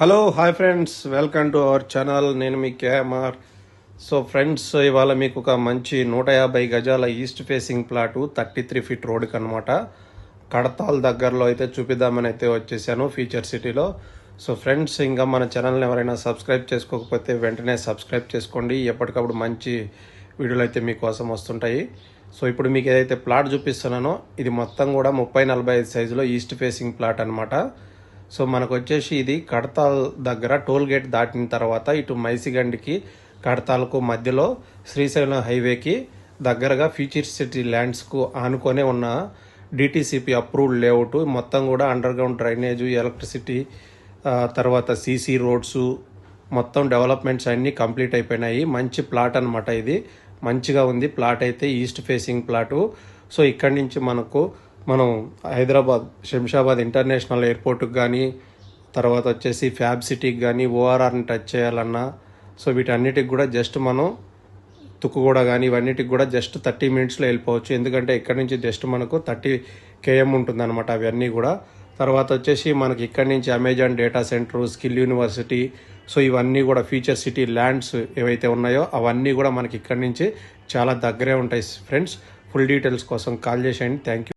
Hello hi friends welcome to our channel నేను మీ KMR so friends ఇవాళ మీకు ఒక మంచి నూట యాభై గజాల east facing plot thirty three feet రోడ్కి అనమాట కడతాల్ దగ్గరలో అయితే చూపిద్దామని అయితే వచ్చేసాను ఫీచర్ సిటీలో సో ఫ్రెండ్స్ ఇంకా మన ఛానల్ని ఎవరైనా సబ్స్క్రైబ్ చేసుకోకపోతే వెంటనే సబ్స్క్రైబ్ చేసుకోండి. ఎప్పటికప్పుడు మంచి వీడియోలు అయితే మీకోసం వస్తుంటాయి. సో ఇప్పుడు మీకు ఏదైతే ప్లాట్ చూపిస్తున్నానో ఇది మొత్తం కూడా ముప్పై నలభై ఐదు సైజులో ఈస్ట్ ఫేసింగ్ ప్లాట్ అనమాట సో మనకు వచ్చేసి ఇది కడతాల్ దగ్గర టోల్ గేట్ దాటిన తర్వాత ఇటు మైసిగండికి కడతాల్కు మధ్యలో శ్రీశైలం హైవేకి దగ్గరగా ఫ్యూచర్ సిటీ ల్యాండ్స్కు ఆనుకొనే ఉన్న డిటీసీపీ అప్రూవ్డ్ లేఅవుట్. మొత్తం కూడా అండర్ గ్రౌండ్ డ్రైనేజ్ ఎలక్ట్రిసిటీ తర్వాత సీసీ రోడ్స్ మొత్తం డెవలప్మెంట్స్ అన్నీ కంప్లీట్ అయిపోయినాయి. మంచి ప్లాట్ అనమాట ఇది. మంచిగా ఉంది. ప్లాట్ అయితే ఈస్ట్ ఫేసింగ్ ప్లాటు. సో ఇక్కడి నుంచి మనకు మనం హైదరాబాద్ శంషాబాద్ ఇంటర్నేషనల్ ఎయిర్పోర్ట్కి కానీ తర్వాత వచ్చేసి ఫ్యాబ్ సిటీకి కానీ ఓఆర్ఆర్ని టచ్ చేయాలన్నా సో వీటన్నిటికి కూడా జస్ట్ మనం తుక్కుగూడ కానీ ఇవన్నిటికి కూడా జస్ట్ థర్టీ మినిట్స్లో వెళ్ళిపోవచ్చు. ఎందుకంటే ఇక్కడ నుంచి జస్ట్ మనకు థర్టీ కేఎం ఉంటుంది అనమాట అవన్నీ కూడా. తర్వాత వచ్చేసి మనకి ఇక్కడ నుంచి Amazon data centre skill university so ఇవన్నీ కూడా ఫ్యూచర్ సిటీ ల్యాండ్స్ ఏవైతే ఉన్నాయో అవన్నీ కూడా మనకి ఇక్కడ నుంచి చాలా దగ్గరే ఉంటాయి ఫ్రెండ్స్. ఫుల్ డీటెయిల్స్ కోసం కాల్ చేసేయండి. Thank you